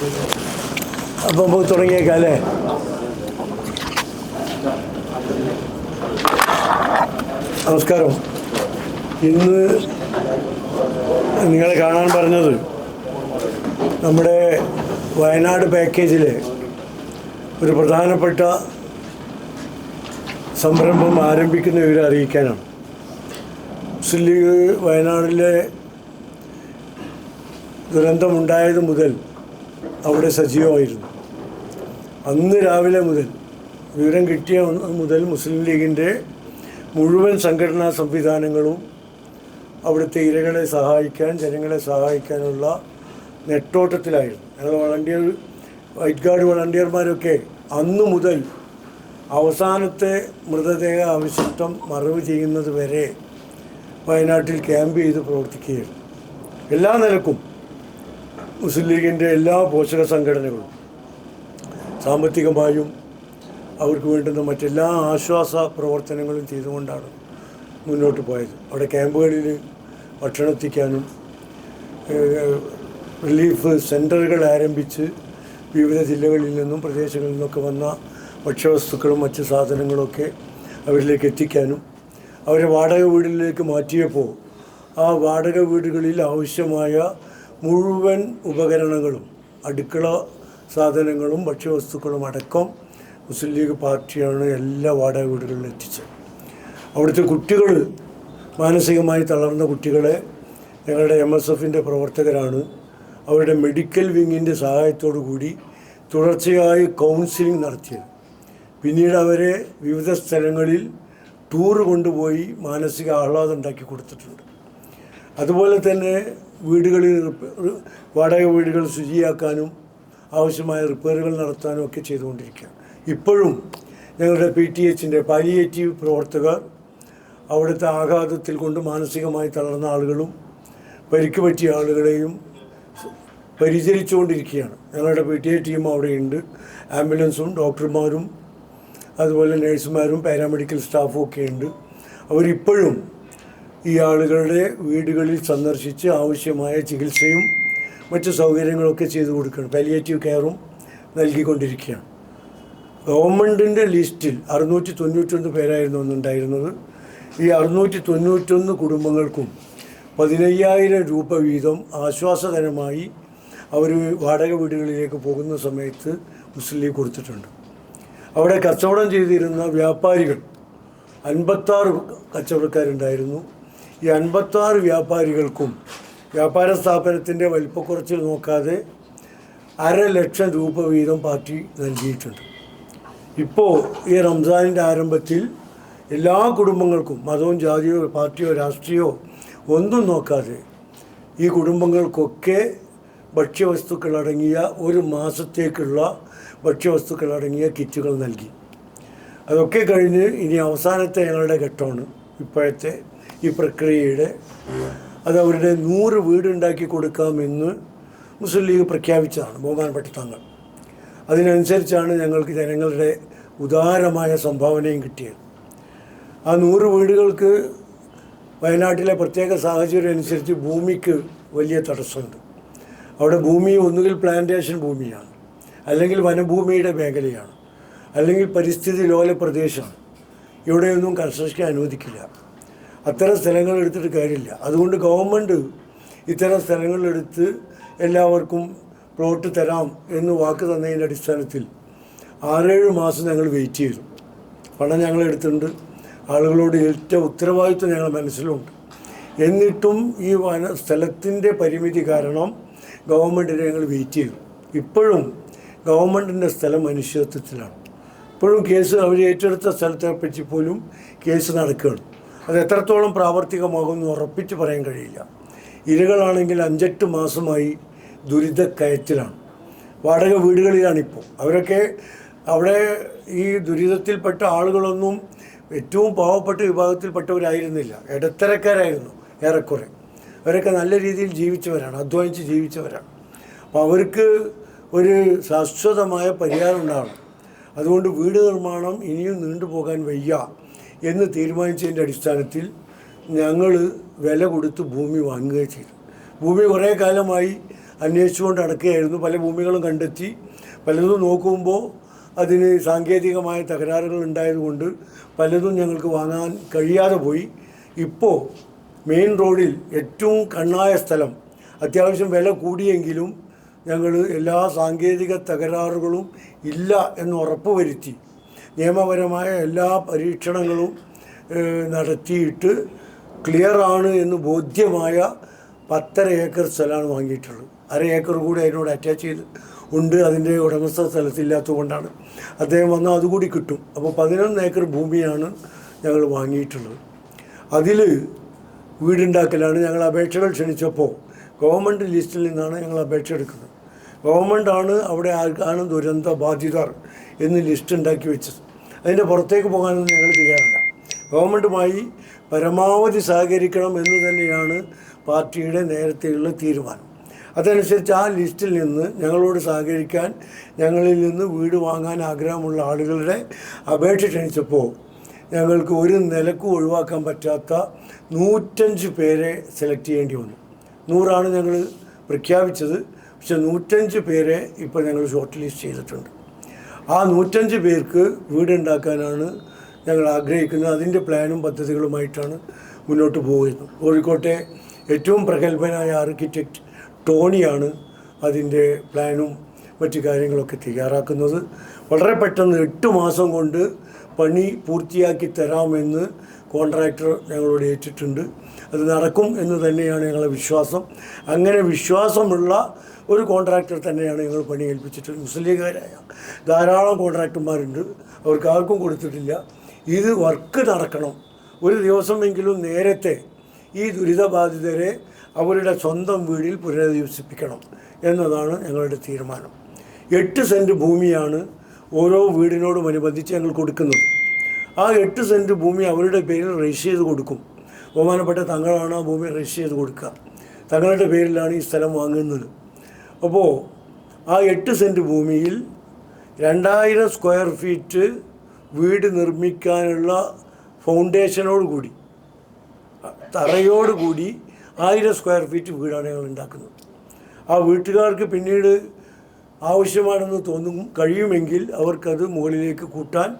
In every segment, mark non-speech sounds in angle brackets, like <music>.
അപ്പം നമുക്ക് തുടങ്ങിയേക്കാം അല്ലേ? നമസ്കാരം. ഇന്ന് നിങ്ങളെ കാണാൻ പറഞ്ഞത് നമ്മുടെ വയനാട് പാക്കേജിലെ ഒരു പ്രധാനപ്പെട്ട സംരംഭം ആരംഭിക്കുന്ന വിവരം അറിയിക്കാനാണ്. മുസ്ലിം ലീഗ് വയനാടിലെ ദുരന്തമുണ്ടായത് മുതൽ അവിടെ സജീവമായിരുന്നു. അന്ന് രാവിലെ മുതൽ വിവരം കിട്ടിയ മുതൽ മുസ്ലിം ലീഗിന്റെ മുഴുവൻ സംഘടനാ സംവിധാനങ്ങളും അവിടുത്തെ ഇരകളെ സഹായിക്കാൻ ജനങ്ങളെ സഹായിക്കാനുള്ള നെട്ടോട്ടത്തിലായിരുന്നു. ഞങ്ങൾ വളണ്ടിയർ വൈറ്റ് ഗാർഡ് വളണ്ടിയർമാരൊക്കെ അന്ന് മുതൽ അവസാനത്തെ മൃതദേഹ അവശിഷ്ടം മറവ് ചെയ്യുന്നത് വരെ വയനാട്ടിൽ ക്യാമ്പ് ചെയ്ത് പ്രവർത്തിക്കുകയായിരുന്നു. എല്ലാ നിലക്കും മുസ്ലിം ലീഗിന്റെ എല്ലാ പോഷക സംഘടനകളും സാമ്പത്തികമായും അവർക്ക് വേണ്ടുന്ന മറ്റെല്ലാ ആശ്വാസ പ്രവർത്തനങ്ങളും ചെയ്തുകൊണ്ടാണ് മുന്നോട്ട് പോയത്. അവിടെ ക്യാമ്പുകളിൽ ഭക്ഷണം എത്തിക്കാനും റിലീഫ് സെന്ററുകൾ ആരംഭിച്ച് വിവിധ ജില്ലകളിൽ നിന്നും പ്രദേശങ്ങളിൽ നിന്നൊക്കെ വന്ന ഭക്ഷ്യവസ്തുക്കളും മറ്റ് സാധനങ്ങളൊക്കെ അവരിലേക്ക് എത്തിക്കാനും അവരെ വാടക വീടുകളിലേക്ക് മാറ്റിയപ്പോൾ ആ വാടക വീടുകളിൽ ആവശ്യമായ മുഴുവൻ ഉപകരണങ്ങളും അടുക്കള സാധനങ്ങളും ഭക്ഷ്യവസ്തുക്കളും അടക്കം മുസ്ലിം ലീഗ് പാർട്ടിയാണ് എല്ലാ വാടക വീടുകളിലും എത്തിച്ചത്. അവിടുത്തെ കുട്ടികൾ മാനസികമായി തളർന്ന കുട്ടികളെ ഞങ്ങളുടെ എം എസ് എഫിന്റെ പ്രവർത്തകരാണ്. അവരുടെ മെഡിക്കൽ വിങ്ങിന്റെ സഹായത്തോടു കൂടി തുടർച്ചയായി കൗൺസിലിംഗ് നടത്തിയത്. പിന്നീട് അവരെ വിവിധ സ്ഥലങ്ങളിൽ ടൂർ കൊണ്ടുപോയി മാനസിക ആഹ്ലാദം ഉണ്ടാക്കി കൊടുത്തിട്ടുണ്ട്. അതുപോലെ തന്നെ വീടുകളിൽ വാടക വീടുകൾ ശുചിയാക്കാനും ആവശ്യമായ റിപ്പയറുകൾ നടത്താനും ഒക്കെ ചെയ്തുകൊണ്ടിരിക്കുകയാണ്. ഇപ്പോഴും ഞങ്ങളുടെ പി ടി എച്ചിന്റെ പാലിയേറ്റീവ് പ്രവർത്തകർ അവിടുത്തെ ആഘാതത്തിൽ കൊണ്ട് മാനസികമായി തളർന്ന ആളുകളും പരിക്ക് പറ്റിയ ആളുകളെയും പരിചരിച്ചുകൊണ്ടിരിക്കുകയാണ്. ഞങ്ങളുടെ പി ടി എ ടീം അവിടെയുണ്ട്. ആംബുലൻസും ഡോക്ടർമാരും അതുപോലെ നഴ്സുമാരും പാരാമെഡിക്കൽ സ്റ്റാഫും ഒക്കെ ഉണ്ട്. അവരിപ്പോഴും ഈ ആളുകളുടെ വീടുകളിൽ സന്ദർശിച്ച് ആവശ്യമായ ചികിത്സയും മറ്റു സൗകര്യങ്ങളൊക്കെ ചെയ്തു കൊടുക്കണം. പാലിയേറ്റീവ് കെയറും നൽകിക്കൊണ്ടിരിക്കുകയാണ്. ഗവൺമെന്റിന്റെ ലിസ്റ്റിൽ അറുന്നൂറ്റി തൊണ്ണൂറ്റൊന്ന് പേരായിരുന്നു അന്നുണ്ടായിരുന്നത്. ഈ അറുന്നൂറ്റി തൊണ്ണൂറ്റൊന്ന് കുടുംബങ്ങൾക്കും പതിനയ്യായിരം രൂപ വീതം ആശ്വാസകരമായി അവർ വാടക വീടുകളിലേക്ക് പോകുന്ന സമയത്ത് മുസ്ലിം ലീഗ് കൊടുത്തിട്ടുണ്ട്. അവിടെ കച്ചവടം ചെയ്തിരുന്ന വ്യാപാരികൾ അൻപത്താറ് കച്ചവടക്കാരുണ്ടായിരുന്നു. ഈ അൻപത്താറ് വ്യാപാരികൾക്കും വ്യാപാര സ്ഥാപനത്തിന്റെ വലിപ്പക്കുറച്ചിൽ നോക്കാതെ അര ലക്ഷം രൂപ വീതം പാർട്ടി നൽകിയിട്ടുണ്ട്. ഇപ്പോൾ ഈ റംസാനിന്റെ ആരംഭത്തിൽ എല്ലാ കുടുംബങ്ങൾക്കും മതവും ജാതിയോ പാർട്ടിയോ രാഷ്ട്രീയമോ ഒന്നും നോക്കാതെ ഈ കുടുംബങ്ങൾക്കൊക്കെ ഭക്ഷ്യവസ്തുക്കൾ അടങ്ങിയ ഒരു മാസത്തേക്കുള്ള ഭക്ഷ്യവസ്തുക്കൾ അടങ്ങിയ കിറ്റുകൾ നൽകി. അതൊക്കെ കഴിഞ്ഞ് ഇനി അവസാനത്തെ ഞങ്ങളുടെ ഘട്ടമാണ്. ഇപ്പോഴത്തെ ഈ പ്രക്രിയയുടെ അത് അവരുടെ നൂറ് വീടുണ്ടാക്കി കൊടുക്കാമെന്ന് മുസ്ലിം ലീഗ് പ്രഖ്യാപിച്ചതാണ് ബഹുമാനപ്പെട്ട തങ്ങൾ. അതിനനുസരിച്ചാണ് ഞങ്ങൾക്ക് ജനങ്ങളുടെ ഉദാരമായ സംഭാവനയും കിട്ടിയത്. ആ നൂറ് വീടുകൾക്ക് വയനാട്ടിലെ പ്രത്യേക സാഹചര്യം അനുസരിച്ച് ഭൂമിക്ക് വലിയ തടസ്സമുണ്ട്. അവിടെ ഭൂമി ഒന്നുകിൽ പ്ലാന്റേഷൻ ഭൂമിയാണ് അല്ലെങ്കിൽ വനഭൂമിയുടെ മേഖലയാണ് അല്ലെങ്കിൽ പരിസ്ഥിതി ലോല പ്രദേശമാണ് ഇവിടെയൊന്നും കൺസ്ട്രക്ഷൻ അനുവദിക്കില്ല. അത്തരം സ്ഥലങ്ങൾ എടുത്തിട്ട് കാര്യമില്ല. അതുകൊണ്ട് ഗവൺമെന്റ് ഇത്തരം സ്ഥലങ്ങളെടുത്ത് എല്ലാവർക്കും പ്ലോട്ട് തരാം എന്ന് വാക്ക് തന്നതിന്റെ അടിസ്ഥാനത്തിൽ ആറേഴ് മാസം ഞങ്ങൾ വെയിറ്റ് ചെയ്തു. പണം ഞങ്ങൾ എടുത്തിട്ടുണ്ട്. ആളുകളോട് ഏറ്റ ഉത്തരവാദിത്വം ഞങ്ങൾ മനസ്സിലുണ്ട്. എന്നിട്ടും ഈ വന സ്ഥലത്തിന്റെ പരിമിതി കാരണം ഗവൺമെന്റിനെ ഞങ്ങൾ വെയിറ്റ് ചെയ്തു. ഇപ്പോഴും ഗവൺമെന്റിന്റെ സ്ഥലം മനുഷ്യത്വത്തിലാണ് ഇപ്പോഴും കേസ് അവർ ഏറ്റെടുത്ത സ്ഥലത്തെ പറ്റി പോലും കേസ് നടക്കുകയാണ്. അത് എത്രത്തോളം പ്രാവർത്തികമാകുമെന്ന് ഉറപ്പിച്ച് പറയാൻ കഴിയില്ല. ഇരകളാണെങ്കിൽ അഞ്ചെട്ട് മാസമായി ദുരിത കയറ്റിലാണ്. വാടക വീടുകളിലാണിപ്പോൾ. അവരൊക്കെ അവിടെ ഈ ദുരിതത്തിൽപ്പെട്ട ആളുകളൊന്നും ഏറ്റവും പാവപ്പെട്ട വിഭാഗത്തിൽപ്പെട്ടവരായിരുന്നില്ല. ഇടത്തരക്കാരായിരുന്നു ഏറെക്കുറെ. അവരൊക്കെ നല്ല രീതിയിൽ ജീവിച്ചവരാണ് അധ്വാനിച്ച് ജീവിച്ചവരാണ്. അപ്പോൾ അവർക്ക് ഒരു ശാശ്വതമായ പരിഹാരം ഉണ്ടാവണം. അതുകൊണ്ട് വീട് നിർമ്മാണം ഇനിയും നീണ്ടുപോകാൻ വയ്യ. എന്ന് തീരുമാനിച്ചതിന്റെ അടിസ്ഥാനത്തിൽ ഞങ്ങൾ വില കൊടുത്ത് ഭൂമി വാങ്ങുകയും ചെയ്തു. ഭൂമി കുറേ കാലമായി അന്വേഷിച്ചുകൊണ്ട് അടക്കുകയായിരുന്നു പല ഭൂമികളും കണ്ടെത്തി പലതും നോക്കുമ്പോൾ അതിന് സാങ്കേതികമായ തകരാറുകൾ ഉണ്ടായതുകൊണ്ട് പലതും ഞങ്ങൾക്ക് വാങ്ങാൻ കഴിയാതെ പോയി. ഇപ്പോൾ മെയിൻ റോഡിൽ ഏറ്റവും കണ്ണായ സ്ഥലം അത്യാവശ്യം വില കൂടിയെങ്കിലും ഞങ്ങൾ എല്ലാ സാങ്കേതിക തകരാറുകളും ഇല്ല എന്ന് ഉറപ്പുവരുത്തി നിയമപരമായ എല്ലാ പരീക്ഷണങ്ങളും നടത്തിയിട്ട് ക്ലിയർ ആണ് എന്ന് ബോധ്യമായ പത്തര ഏക്കർ സ്ഥലമാണ് വാങ്ങിയിട്ടുള്ളത്. അര ഏക്കർ കൂടി അതിനോട് അറ്റാച്ച് ചെയ്ത് ഉണ്ട്. അതിന്റെ ഉടമസ്ഥ സ്ഥലത്തില്ലാത്തത് കൊണ്ടാണ് അദ്ദേഹം വന്നാൽ അതുകൂടി കിട്ടും. അപ്പോൾ പതിനൊന്ന് ഏക്കർ ഭൂമിയാണ് ഞങ്ങൾ വാങ്ങിയിട്ടുള്ളത്. അതിൽ വീടുണ്ടാക്കലാണ് ഞങ്ങൾ അപേക്ഷകൾ ക്ഷണിച്ചപ്പോൾ ഗവൺമെന്റ് ലിസ്റ്റിൽ നിന്നാണ് ഞങ്ങൾ അപേക്ഷ എടുക്കുന്നത്. ഗവൺമെന്റാണ് അവിടെ ആർക്കാണ് ദുരന്ത ബാധിതർ എന്ന് ലിസ്റ്റ് ഉണ്ടാക്കി വെച്ചത്. അതിന്റെ പുറത്തേക്ക് പോകാനൊന്നും ഞങ്ങൾ തയ്യാറല്ല. ഗവൺമെന്റുമായി പരമാവധി സഹകരിക്കണം എന്ന് തന്നെയാണ് പാർട്ടിയുടെ നേരത്തെയുള്ള തീരുമാനം. അതനുസരിച്ച് ആ ലിസ്റ്റിൽ നിന്ന് ഞങ്ങളോട് സഹകരിക്കാൻ ഞങ്ങളിൽ നിന്ന് വീട് വാങ്ങാൻ ആഗ്രഹമുള്ള ആളുകളുടെ അപേക്ഷ ക്ഷണിച്ചപ്പോൾ ഞങ്ങൾക്ക് ഒരു നിലക്കും ഒഴിവാക്കാൻ പറ്റാത്ത നൂറ്റഞ്ച് പേരെ സെലക്ട് ചെയ്യേണ്ടി വന്നു. നൂറാണ് ഞങ്ങൾ പ്രഖ്യാപിച്ചത്. പക്ഷെ നൂറ്റഞ്ച് പേരെ ഇപ്പോൾ ഞങ്ങൾ ഷോർട്ട് ലിസ്റ്റ് ചെയ്തിട്ടുണ്ട്. ആ നൂറ്റഞ്ച് പേർക്ക് വീടുണ്ടാക്കാനാണ് ഞങ്ങൾ ആഗ്രഹിക്കുന്നത്. അതിന്റെ പ്ലാനും പദ്ധതികളുമായിട്ടാണ് മുന്നോട്ട് പോകുന്നത്. കോഴിക്കോട്ടെ ഏറ്റവും പ്രഗത്ഭനായ ആർക്കിടെക്റ്റ് ടോണിയാണ് അതിന്റെ പ്ലാനും മറ്റു കാര്യങ്ങളൊക്കെ തയ്യാറാക്കുന്നത്. വളരെ പെട്ടെന്ന് എട്ട് മാസം കൊണ്ട് പണി പൂർത്തിയാക്കി തരാമെന്ന് കോൺട്രാക്ടർ ഞങ്ങളോട് ഏറ്റിട്ടുണ്ട്. അത് നടക്കും എന്ന് തന്നെയാണ് ഞങ്ങളുടെ വിശ്വാസം. അങ്ങനെ വിശ്വാസമുള്ള ഒരു കോൺട്രാക്ടർ തന്നെയാണ് ഞങ്ങൾ പണി ഏൽപ്പിച്ചിട്ട് മുസ്ലിം ലീഗുകാരായ. ധാരാളം കോൺട്രാക്ടർമാരുണ്ട്. അവർക്ക് ആർക്കും കൊടുത്തിട്ടില്ല. ഇത് വർക്ക് നടക്കണം. ഒരു ദിവസമെങ്കിലും നേരത്തെ ഈ ദുരിതബാധിതരെ അവരുടെ സ്വന്തം വീടിൽ പുനരധിവസിപ്പിക്കണം എന്നതാണ് ഞങ്ങളുടെ തീരുമാനം. എട്ട് സെന്റ് ഭൂമിയാണ് ഓരോ വീടിനോടും അനുബന്ധിച്ച് ഞങ്ങൾ കൊടുക്കുന്നത്. ആ എട്ട് സെന്റ് ഭൂമി അവരുടെ പേരിൽ രജിസ്റ്റർ ചെയ്ത് കൊടുക്കും. ബഹുമാനപ്പെട്ട തങ്ങളാണ് ആ ഭൂമി രജിസ്റ്റർ ചെയ്ത് കൊടുക്കുക. തങ്ങളുടെ പേരിലാണ് ഈ സ്ഥലം വാങ്ങുന്നത്. അപ്പോൾ ആ എട്ട് സെന്റ് ഭൂമിയിൽ രണ്ടായിരം സ്ക്വയർ ഫീറ്റ് വീട് നിർമ്മിക്കാനുള്ള ഫൗണ്ടേഷനോട് കൂടി തറയോട് കൂടി ആയിരം സ്ക്വയർ ഫീറ്റ് വീടാണ് ഞങ്ങൾ ഉണ്ടാക്കുന്നത്. ആ വീട്ടുകാർക്ക് പിന്നീട് ആവശ്യമാണെന്ന് തോന്നും കഴിയുമെങ്കിൽ അവർക്കത് മുകളിലേക്ക് കൂട്ടാൻ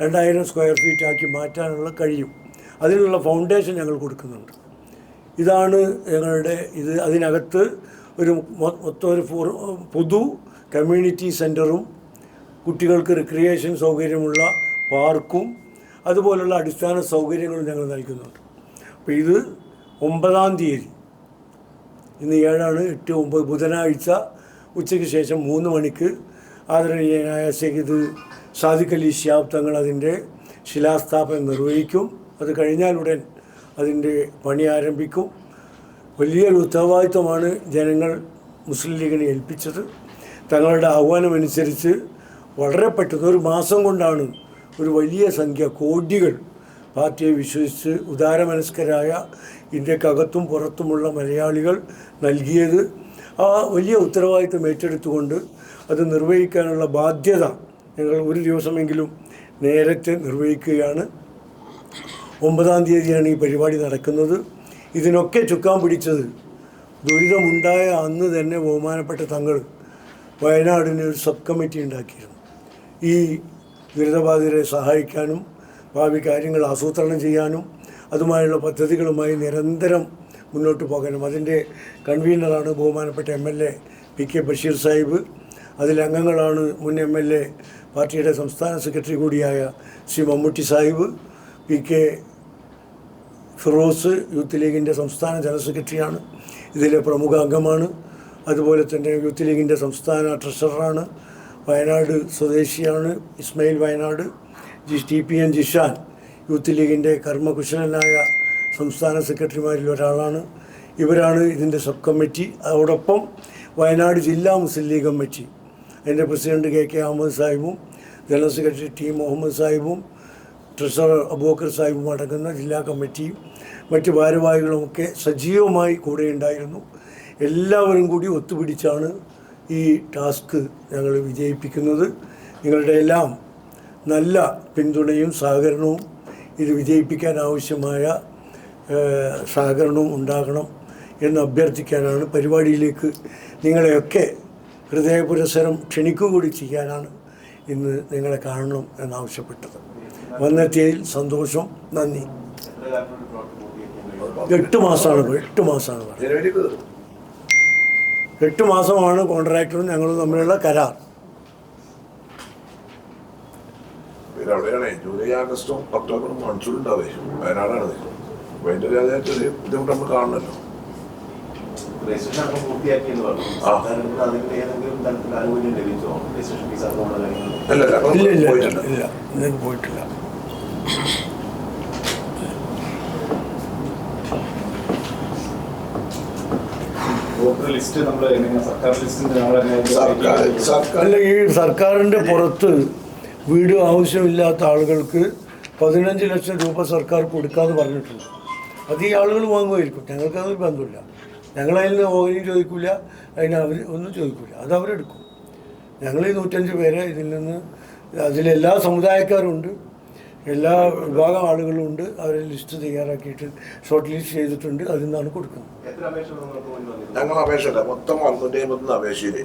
രണ്ടായിരം സ്ക്വയർ ഫീറ്റ് ആക്കി മാറ്റാനുള്ള കഴിയും. അതിനുള്ള ഫൗണ്ടേഷൻ ഞങ്ങൾ കൊടുക്കുന്നുണ്ട്. ഇതാണ് ഞങ്ങളുടെ ഇത്. അതിനകത്ത് ഒരു മൊത്തം ഒരു പുതു പൊതു കമ്മ്യൂണിറ്റി സെന്ററും കുട്ടികൾക്ക് റിക്രിയേഷൻ സൗകര്യമുള്ള പാർക്കും അതുപോലുള്ള അടിസ്ഥാന സൗകര്യങ്ങളും ഞങ്ങൾ നൽകുന്നുണ്ട്. അപ്പോൾ ഇത് ഒമ്പതാം തീയതി ഇന്ന് ഏഴാണ് എട്ട് ഒമ്പത് ബുധനാഴ്ച ഉച്ചയ്ക്ക് ശേഷം മൂന്ന് മണിക്ക് ആദരണീയനായ സെയ്ദ് സാദിഖ് അലി ഷിയാബ് തങ്ങൾ അതിന്റെ ശിലാസ്ഥാപനം നിർവഹിക്കും. അത് കഴിഞ്ഞാലുടൻ അതിന്റെ പണി ആരംഭിക്കും. വലിയൊരു ഉത്തരവാദിത്വമാണ് ജനങ്ങൾ മുസ്ലിം ലീഗിനെ ഏൽപ്പിച്ചത്. തങ്ങളുടെ ആഹ്വാനമനുസരിച്ച് വളരെ പെട്ടെന്ന് ഒരു മാസം കൊണ്ടാണ് ഒരു വലിയ സംഖ്യ കോടികൾ പാർട്ടിയെ വിശ്വസിച്ച് ഉദാരമനസ്കരായ ഇന്ത്യക്കകത്തും പുറത്തുമുള്ള മലയാളികൾ നൽകിയത്. ആ വലിയ ഉത്തരവാദിത്വം ഏറ്റെടുത്തുകൊണ്ട് അത് നിർവഹിക്കാനുള്ള ബാധ്യത ഞങ്ങൾ ഒരു ദിവസമെങ്കിലും നേരത്തെ നിർവഹിക്കുകയാണ്. ഒമ്പതാം തീയതിയാണ് ഈ പരിപാടി നടക്കുന്നത്. ഇതിനൊക്കെ ചുക്കാൻ പിടിച്ചത്. ദുരിതമുണ്ടായ അന്ന് തന്നെ ബഹുമാനപ്പെട്ട തങ്ങൾ വയനാടിന് ഒരു സബ് കമ്മിറ്റി ഉണ്ടാക്കിയിരുന്നു. ഈ ദുരിതബാധിതരെ സഹായിക്കാനും ഭാവി കാര്യങ്ങൾ ആസൂത്രണം ചെയ്യാനും അതുമായുള്ള പദ്ധതികളുമായി നിരന്തരം മുന്നോട്ട് പോകാനും. അതിന്റെ കൺവീനറാണ് ബഹുമാനപ്പെട്ട M L A P K Basheer Sahib. അതിലംഗങ്ങളാണ് മുൻ എം എൽ എ പാർട്ടിയുടെ സംസ്ഥാന സെക്രട്ടറി കൂടിയായ ശ്രീ മമ്മൂട്ടി സാഹിബ് പി കെ ഫിറോസ് യൂത്ത് ലീഗിന്റെ സംസ്ഥാന ജനറൽ സെക്രട്ടറിയാണ്. ഇതിലെ പ്രമുഖ അംഗമാണ്. അതുപോലെ തന്നെ യൂത്ത് ലീഗിന്റെ സംസ്ഥാന ട്രഷററാണ്. വയനാട് സ്വദേശിയാണ് ഇസ്മയിൽ വയനാട്. ജി ടി പി എൻ ജിഷാൻ യൂത്ത് ലീഗിന്റെ കർമ്മകുശലനായ സംസ്ഥാന സെക്രട്ടറിമാരിൽ ഒരാളാണ്. ഇവരാണ് ഇതിന്റെ സബ് കമ്മിറ്റി. അതോടൊപ്പം വയനാട് ജില്ലാ മുസ്ലിം ലീഗ് കമ്മിറ്റി. അതിന്റെ പ്രസിഡന്റ് കെ കെ അഹമ്മദ് സാഹിബും ജനറൽ സെക്രട്ടറി ടി മുഹമ്മദ് സാഹിബും ട്രഷറർ അബൂക്കർ സാഹിബും അടങ്ങുന്ന ജില്ലാ കമ്മിറ്റിയും മറ്റ് ഭാരവാഹികളുമൊക്കെ സജീവമായി കൂടെ ഉണ്ടായിരുന്നു. എല്ലാവരും കൂടി ഒത്തുപിടിച്ചാണ് ഈ ടാസ്ക് ഞങ്ങൾ വിജയിപ്പിക്കുന്നത്. നിങ്ങളുടെ എല്ലാം നല്ല പിന്തുണയും സഹകരണവും ഇത് വിജയിപ്പിക്കാൻ ആവശ്യമായ സഹകരണവും ഉണ്ടാകണം എന്ന് അഭ്യർത്ഥിക്കാനാണ് പരിപാടിയിലേക്ക് നിങ്ങളെയൊക്കെ ഹൃദയപുരസരം ക്ഷണിക്കുകൂടി ചെയ്യാനാണ് ഇന്ന് നിങ്ങളെ കാണണം എന്നാവശ്യപ്പെട്ടത്. വന്നെത്തിയതിൽ സന്തോഷം നന്ദി. എട്ട് മാസമാണ് എട്ട് മാസമാണ് എട്ട് മാസമാണ് കോൺട്രാക്ടറും ഞങ്ങളും തമ്മിലുള്ള കരാർ. അവിടെയാണ്. ജൂലൈ ആഗസ്റ്റും ഒക്ടോബറും മൺസൂൺ ഉണ്ടാവേ. വയനാടാണ് അപ്പോൾ ഒരു ചെറിയ ബുദ്ധിമുട്ട് നമ്മൾ ഇല്ല ഇല്ല പോയിട്ടില്ല. സർക്കാരിന്റെ പുറത്ത് വീട് ആവശ്യമില്ലാത്ത ആളുകൾക്ക് പതിനഞ്ച് ലക്ഷം രൂപ സർക്കാർ കൊടുക്കാന്ന് പറഞ്ഞിട്ടുണ്ട്. അത് ഈ ആളുകൾ വാങ്ങുമായിരിക്കും. ഞങ്ങൾക്ക് അതൊരു ബന്ധമില്ല. ഞങ്ങളതിൽ നിന്ന് ഓഹരിയും ചോദിക്കില്ല അതിന് അവർ ഒന്നും ചോദിക്കില്ല അത് അവരെടുക്കും. ഞങ്ങൾ ഈ നൂറ്റഞ്ച് പേരെ ഇതിൽ നിന്ന് അതിലെല്ലാ സമുദായക്കാരുണ്ട്. എല്ലാ വിഭാഗം ആളുകളും ഉണ്ട്. അവരെ ലിസ്റ്റ് തയ്യാറാക്കിയിട്ട് ഷോർട്ട് ലിസ്റ്റ് ചെയ്തിട്ടുണ്ട്. അതിൽ നിന്നാണ് കൊടുക്കുന്നത്. ഞങ്ങൾ അപേക്ഷയില്ല. മൊത്തം വന്നിട്ട് അമ്പത്തൊന്ന് അപേക്ഷയില്ലേ?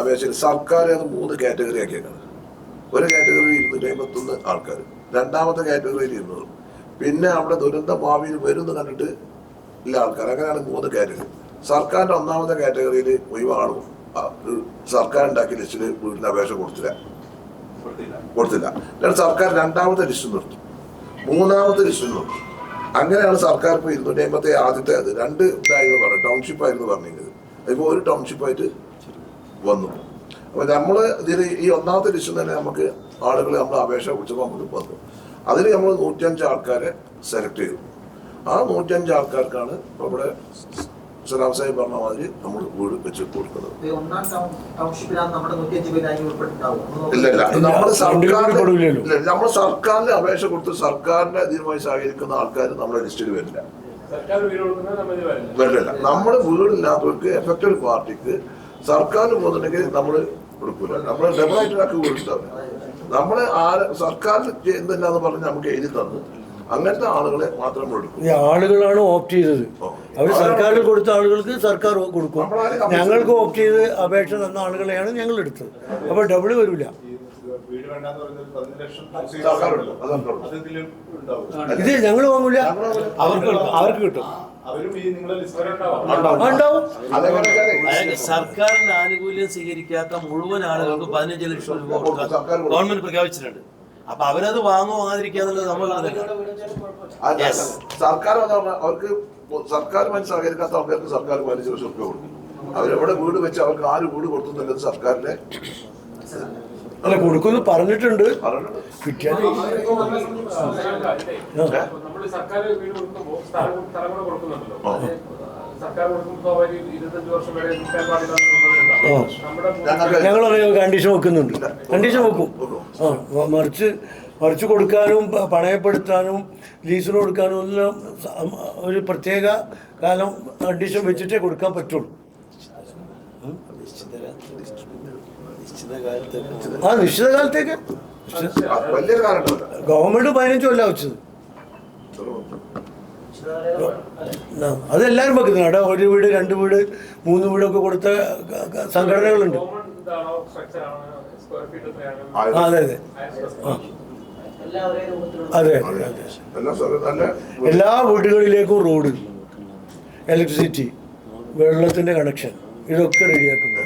അപേക്ഷയിൽ സർക്കാർ അത് മൂന്ന് കാറ്റഗറി ആക്കിയേക്കുന്നത് ഒരു കാറ്റഗറി ഇരുന്നൂറ്റി അമ്പത്തൊന്ന് ആൾക്കാർ. രണ്ടാമത്തെ കാറ്റഗറിയിൽ ഇരുന്നൂറ്. പിന്നെ അവിടെ ദുരന്ത ഭാവിയിൽ വരുന്ന കണ്ടിട്ട് ഇല്ല ആൾക്കാർ. അങ്ങനെയാണ് മൂന്ന് കാറ്റഗറി. സർക്കാരിന്റെ ഒന്നാമത്തെ കാറ്റഗറിയിൽ ഒഴിവാണു. സർക്കാർ ഉണ്ടാക്കിയ ലിസ്റ്റിൽ വീടിന് അപേക്ഷ കൊടുത്തില്ല. കൊടുത്തില്ല. അല്ലാണ്ട് സർക്കാർ രണ്ടാമത്തെ ലിസ്റ്റ് നിർത്തും. മൂന്നാമത്തെ ലിസ്റ്റ് നിർത്തും. അങ്ങനെയാണ് സർക്കാർ ഇപ്പോൾ ഇരുന്നൂറ്റി അമ്പത്തി ആദ്യത്തെ അത് രണ്ട് ഇതായിരുന്നു പറഞ്ഞു ടൗൺഷിപ്പായിരുന്നു പറഞ്ഞിരുന്നത്. അതിപ്പോൾ ഒരു ടൗൺഷിപ്പായിട്ട് വന്നു. അപ്പോൾ നമ്മൾ ഇതിൽ ഈ ഒന്നാമത്തെ ലിസ്റ്റിൽ തന്നെ നമുക്ക് ആളുകൾ നമ്മൾ അപേക്ഷ കുറിച്ചപ്പോൾ നമുക്ക് വന്നു. അതിൽ നമ്മൾ നൂറ്റഞ്ച് ആൾക്കാരെ സെലക്ട് ചെയ്തു. ആ നൂറ്റഞ്ച് ആൾക്കാർക്കാണ് ഇപ്പോൾ ഇവിടെ സലാം സാഹിബ് പറഞ്ഞ മാതിരി നമ്മൾ വീട് വെച്ച് കൊടുക്കുന്നത്. നമ്മുടെ ഇല്ല ഇല്ല ഇല്ല, നമ്മൾ. സർക്കാരിന് നമ്മൾ സർക്കാരിന് അപേക്ഷ കൊടുത്ത് സർക്കാരിന്റെ അധീനമായി സഹകരിക്കുന്ന ആൾക്കാർ നമ്മുടെ ലിസ്റ്റിൽ വരില്ല. വരില്ല. നമ്മൾ വീടില്ലാത്തവർക്ക് എഫക്റ്റഡ് പാർട്ടിക്ക് സർക്കാർ പോകുന്നുണ്ടെങ്കിൽ നമ്മൾ കൊടുക്കൂല നമ്മൾ ഡബിളായിട്ട് ഒരാൾക്ക് വീടുണ്ടാവില്ല നമ്മൾ ആര് സർക്കാർ ചെയ്യുന്നില്ല എന്ന് പറഞ്ഞ് നമുക്ക് എഴുതി തന്നു അങ്ങനത്തെ ആളുകളെ മാത്രം നമ്മൾ എടുക്കും. ആളുകളാണ് ഓപ്റ്റ് ചെയ്തത്. ഓ. അവർ സർക്കാരിൽ കൊടുത്ത ആളുകൾക്ക് സർക്കാർ കൊടുക്കും. ഞങ്ങൾക്ക് ഓപ്റ്റ് ചെയ്ത് അപേക്ഷ തന്ന ആളുകളെയാണ് ഞങ്ങൾ എടുത്തത്. അപ്പോൾ ഡബിൾ വരില്ല. ഇത് ഞങ്ങൾ വാങ്ങൂല. അവർക്ക് അവർക്ക് കിട്ടും. സർക്കാരിന്റെ ആനുകൂല്യം സ്വീകരിക്കാത്ത മുഴുവൻ ആളുകൾക്ക് പതിനഞ്ച് ലക്ഷം രൂപ കൊടുക്കാൻ ഗവൺമെന്റ് പ്രഖ്യാപിച്ചിട്ടുണ്ട്. അപ്പൊ അവരത് വാങ്ങോ വാങ്ങാതിരിക്കാന്നുള്ളത് നമ്മൾ സർക്കാർ അവർക്ക് സർക്കാരുമായി സഹകരിക്കാത്ത ആൾക്കാർക്ക് സർക്കാർ പതിനഞ്ച് ലക്ഷം റുപ്യ കൊടുക്കും അവരെവിടെ വീട് വെച്ച് അവർക്ക് ആര് വീട് കൊടുക്കുന്നുള്ളത് സർക്കാരിന്റെ അല്ല കൊടുക്കുന്നു പറഞ്ഞിട്ടുണ്ട്. കിട്ടിയാൽ കണ്ടീഷൻ വെക്കുന്നുണ്ട് കണ്ടീഷൻ വെക്കും ആ മറിച്ച് മറിച്ച് കൊടുക്കാനും പണയപ്പെടുത്താനും ലീസിന് കൊടുക്കാനും എല്ലാം ഒരു പ്രത്യേക കാലം കണ്ടീഷൻ വെച്ചിട്ടേ കൊടുക്കാൻ പറ്റുള്ളൂ. ആ നിശ്ചിത കാലത്തേക്ക്? ഗവൺമെന്റ് പതിനഞ്ച് കൊല്ലം വെച്ചത്. അതെല്ലാരും അതെല്ലാവരും വെക്കുന്നത് അവിടെ ഒരു വീട് രണ്ട് വീട് മൂന്ന് വീടൊക്കെ കൊടുത്ത സംഘടനകളുണ്ട്. അതെ അതെ. ആ feet. എല്ലാം ഒരേ രൂപത്തിലുള്ള അതെ. അതെ. അതെ. എല്ലാം വീടുകളിലേക്കും റോഡ് ഇലക്ട്രിസിറ്റി വെള്ളത്തിന്റെ കണക്ഷൻ ഇതൊക്കെ റെഡിയാക്കുന്നു.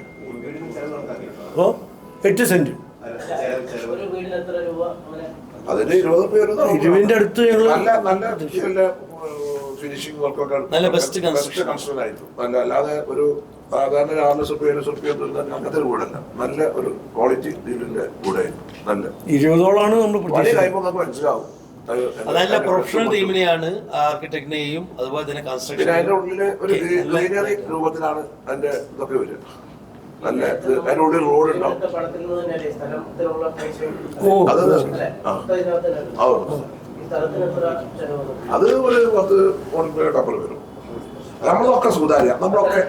ഓ? എട്ട് സെന്റ് വരുന്ന ഇരുവിന്റെ അടുത്ത് ഞങ്ങൾ നല്ല നല്ല ഇതിന്റെ ഫിനിഷിംഗ് വർക്കൊക്കെ നല്ല ബെസ്റ്റ് കൺസ്ട്രക്ഷൻ ആയിരുന്നു നല്ല അല്ലാതെ ഒരു സാധാരണ ഒരു ആറ് ലക്ഷം റുപ്യ ഏഴ് ലക്ഷം റുപ്യ അങ്ങനത്തെ ഒരു വീടല്ല. നല്ല ഒരു ക്വാളിറ്റി വീടിന്റെ വീടായിരുന്നു നല്ല. ഇരുപതോളാണ് നമ്മൾ കഴിയുമ്പോൾ നമുക്ക് മനസ്സിലാവും. അതല്ല പ്രൊഫഷണൽ ടീമിനെയാണ് ആർക്കിടെക്ടിനെയും അതുപോലെ തന്നെ കൺസ്ട്രക്ഷൻ അതിന്റെ ഉള്ളിൽ ഒരു രൂപത്തിലാണ് അതിന്റെ ഇതൊക്കെ വരിക. നല്ല ഇത് അതിന്റെ ഉള്ളിൽ റോഡ് ഉണ്ടാവും. അത് ഒരു പത്ത് അപ്പുറം വരും. നമ്മളൊക്കെ സുതാര്യ. നമ്മളൊക്കെ?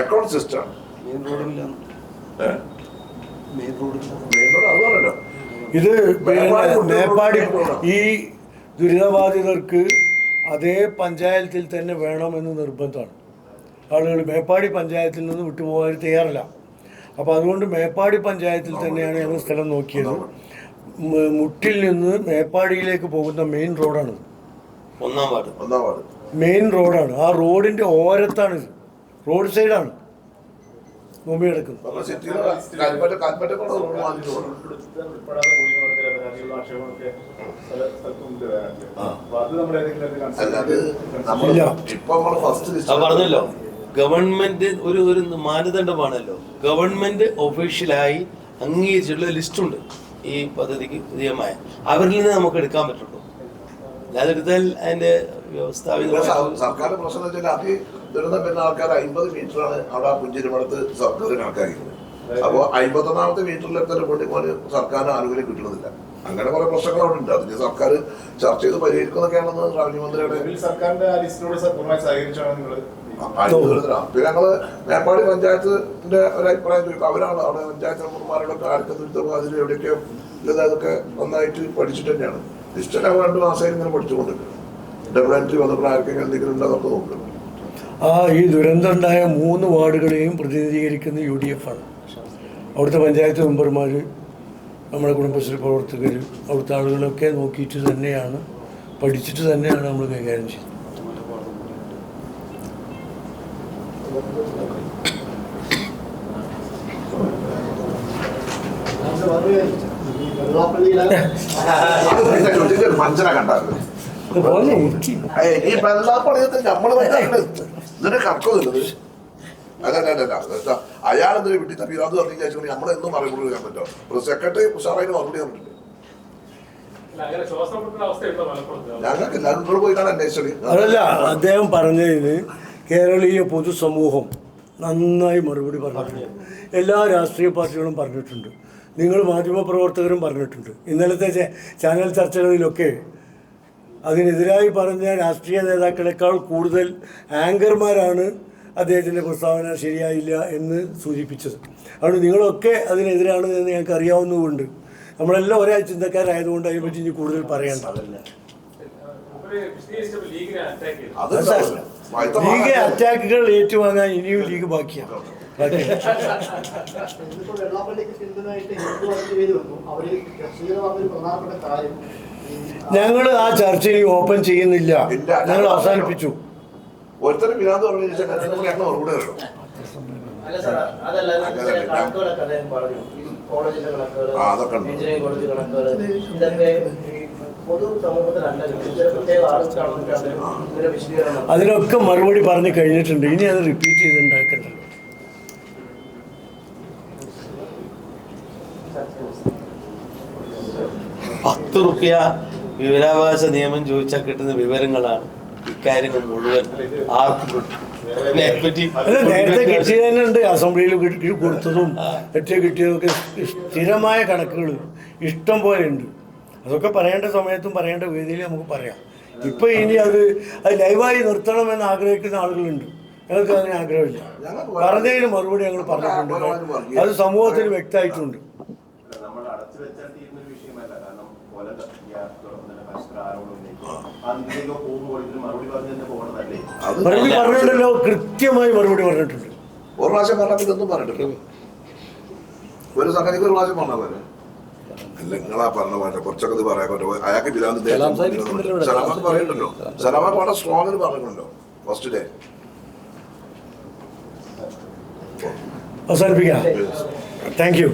അക്കൗണ്ട് സിസ്റ്റം ഇത് മേപ്പാടി ഈ ദുരിതബാധിതർക്ക് അതേ പഞ്ചായത്തിൽ തന്നെ വേണമെന്ന് നിർബന്ധമാണ്. ആളുകൾ മേപ്പാടി പഞ്ചായത്തിൽ നിന്ന് വിട്ടുപോകാൻ തയ്യാറല്ല. അപ്പോൾ അതുകൊണ്ട് മേപ്പാടി പഞ്ചായത്തിൽ തന്നെയാണ് ഞങ്ങൾ സ്ഥലം നോക്കിയത്. മുട്ടിൽ നിന്ന് മേപ്പാടിയിലേക്ക് പോകുന്ന മെയിൻ റോഡാണ് ഒന്നാം വാർഡ്. ഒന്നാം വാർഡ്. മെയിൻ റോഡാണ്. ആ റോഡിന്റെ ഓരത്താണ് റോഡ് സൈഡാണ്. അല്ലാതെ ലിസ്റ്റ് പറഞ്ഞല്ലോ. ഗവൺമെന്റ് ഒരു ഒരു മാനദണ്ഡമാണല്ലോ. ഗവൺമെന്റ് ഒഫീഷ്യലായി അംഗീകരിച്ചിട്ടുള്ള ലിസ്റ്റുണ്ട് ഈ പദ്ധതിക്ക് വിധേയമായ. അവരിൽ നിന്ന് നമുക്ക് എടുക്കാൻ പറ്റുള്ളൂ. അല്ലാതെടുത്താൽ അതിന്റെ വ്യവസ്ഥാപിത സർക്കാർ പ്രശ്നം ദുരന്തം വരുന്ന ആൾക്കാർ അമ്പത് മീറ്ററാണ് അവിടെ ആ പുഞ്ചിരിമടത്ത് സർക്കാരിന് ആൾക്കാരിക്കുന്നത്. അപ്പോൾ അമ്പത്തൊന്നാമത്തെ മീറ്ററിലെടുത്ത വേണ്ടി പോലെ സർക്കാരിന് ആനുകൂല്യം കിട്ടുന്നില്ല അങ്ങനെ കുറെ പ്രശ്നങ്ങൾ അവിടെ ഉണ്ട് അതിന് സർക്കാർ ചർച്ച ചെയ്ത് പരിഹരിക്കുന്നൊക്കെയാണെന്ന് റവന്യൂ മന്ത്രിയുടെ പിന്നെ ഞങ്ങൾ മേപ്പാടി പഞ്ചായത്തിന്റെ ഒരു അഭിപ്രായം ചോദിക്കും. അവരാണ് അവിടെ പഞ്ചായത്ത് മെമ്പർമാരുടെ ആർക്കും ദുരിതബാധിത എവിടെയൊക്കെ ഇതൊക്കെ നന്നായിട്ട് പഠിച്ചിട്ട് തന്നെയാണ്. ലിസ്റ്റൊക്കെ രണ്ട് മാസമായി ഇങ്ങനെ പഠിച്ചുകൊണ്ടിരിക്കുന്നത് ഡബിൾ എൻട്രി വന്നപ്പോൾ ആർക്കെങ്കിലും എന്തെങ്കിലും ഉണ്ടോ എന്നൊക്കെ നോക്കുന്നത് ആ ഈ ദുരന്തമുണ്ടായ മൂന്ന് വാർഡുകളെയും പ്രതിനിധീകരിക്കുന്ന യു ഡി എഫ് ആണ്. അവിടുത്തെ പഞ്ചായത്ത് മെമ്പർമാർ നമ്മുടെ കുടുംബശ്രീ പ്രവർത്തകർ അവിടുത്തെ ആളുകളൊക്കെ നോക്കിയിട്ട് തന്നെയാണ് പഠിച്ചിട്ട് തന്നെയാണ് നമ്മൾ കൈകാര്യം ചെയ്യുന്നത്. വെള്ളാപ്പണിയത്തിൽ നമ്മൾ <laughs> ഇതിന്റെ കറക്കൊന്നുള്ളത് അതല്ല അല്ല അല്ല അയാൾ എന്തൊരു വിട്ടി തപ്പി? അത് പറഞ്ഞു ചോദിച്ചു നമ്മളെന്നും മറുപടി കൊടുക്കാൻ പറ്റുമോ? സെക്രട്ടറി ഉഷാറായിട്ട് മറുപടി ഞങ്ങൾക്ക് പോയിട്ടാണ് അന്വേഷിച്ചത്. അതല്ല അദ്ദേഹം പറഞ്ഞതിന് കേരളീയ പൊതുസമൂഹം നന്നായി മറുപടി പറഞ്ഞിട്ടുണ്ട്. എല്ലാ രാഷ്ട്രീയ പാർട്ടികളും പറഞ്ഞിട്ടുണ്ട്. നിങ്ങൾ മാധ്യമപ്രവർത്തകരും പറഞ്ഞിട്ടുണ്ട്. ഇന്നലത്തെ ചാനൽ ചർച്ചകളിലൊക്കെ അതിനെതിരായി പറഞ്ഞ രാഷ്ട്രീയ നേതാക്കളെക്കാൾ കൂടുതൽ ആങ്കർമാരാണ് അദ്ദേഹത്തിന്റെ പ്രസ്താവന ശരിയായില്ല എന്ന് സൂചിപ്പിച്ചത്. അതുകൊണ്ട് നിങ്ങളൊക്കെ അതിനെതിരാണ് എന്ന് ഞങ്ങൾക്ക് അറിയാവുന്നതുകൊണ്ട് നമ്മളെല്ലാം ഒരേ ചിന്തക്കാരായതുകൊണ്ട് അതിനെപ്പറ്റി ഇനി കൂടുതൽ പറയണ്ട. ലീഗ് അറ്റാക്കുകൾ ഏറ്റുവാങ്ങാൻ ഇനിയും ലീഗ് ബാക്കിയാണ്. വെള്ളാപ്പള്ളിക്ക് പിന്തുണയായിട്ട് ഹിന്ദു അഞ്ചുപേര് വന്നു അവർ ഷീല പറഞ്ഞൊരു പ്രധാനപ്പെട്ട കാര്യം ഞങ്ങൾ ആ ചർച്ച ഇനി ഓപ്പൺ ചെയ്യുന്നില്ല. ഞങ്ങൾ അവസാനിപ്പിച്ചു. ഒരുത്തരം പറഞ്ഞു. മറുപടി അതൊക്കെ ഉണ്ട്. അതിനൊക്കെ മറുപടി പറഞ്ഞു കഴിഞ്ഞിട്ടുണ്ട്. ഇനി അത് റിപ്പീറ്റ് ചെയ്തുണ്ടാക്കണ്ടല്ലോ പത്ത് റുപ്യ വിവരാവകാശ നിയമം ചോദിച്ചാൽ കിട്ടുന്ന വിവരങ്ങളാണ് ഇക്കാര്യങ്ങൾ മുഴുവൻ ആർക്കും നേരത്തെ കിട്ടിയത് തന്നെ ഉണ്ട്. അസംബ്ലിയിൽ കൊടുത്തതും മറ്റേ കിട്ടിയതൊക്കെ സ്ഥിരമായ കണക്കുകൾ ഇഷ്ടം പോലെ ഉണ്ട്. അതൊക്കെ പറയേണ്ട സമയത്തും പറയേണ്ട വേദിയിൽ നമുക്ക് പറയാം. ഇപ്പൊ ഇനി അത് അത് ലൈവായി നിർത്തണമെന്ന് ആഗ്രഹിക്കുന്ന ആളുകളുണ്ട്. ഞങ്ങൾക്ക് അങ്ങനെ ആഗ്രഹമില്ല. പറഞ്ഞതിന് മറുപടി ഞങ്ങൾ പറഞ്ഞിട്ടുണ്ട്. അത് സമൂഹത്തിൽ വ്യക്തമായിട്ടുണ്ട്. വെച്ചാൽ തീരുന്ന ഒരു വിഷയമല്ല കാരണം കൊല തുറന്നതിന്റെ പരസ്പര അതിലേക്ക് പോകുമ്പോൾ ഇതിന് മറുപടി പറഞ്ഞു തന്നെ പോകണതല്ലേ മറുപടി പറഞ്ഞിട്ടുണ്ടല്ലോ. കൃത്യമായി മറുപടി പറഞ്ഞിട്ടുണ്ട്. ഒരു പ്രാവശ്യം പറഞ്ഞാൽ ഇതൊന്നും പറഞ്ഞിട്ടില്ല. ഒരു സംഗതിക്ക് ഒരു പ്രാവശ്യം പറഞ്ഞാൽ പോലെ അല്ല നിങ്ങളാ പറഞ്ഞ പോലെ കുറച്ചൊക്കെ ഇത് പറയാൻ പറ്റുമോ? അയാൾക്ക് ബിലാന്ത് സലാമത്ത് പറയുന്നുണ്ടല്ലോ സലാമത്ത് വളരെ സ്ട്രോങ്ങിൽ പറഞ്ഞിട്ടുണ്ടല്ലോ ഫസ്റ്റ് ഡേ അവസാനിപ്പിക്കാം. Thank you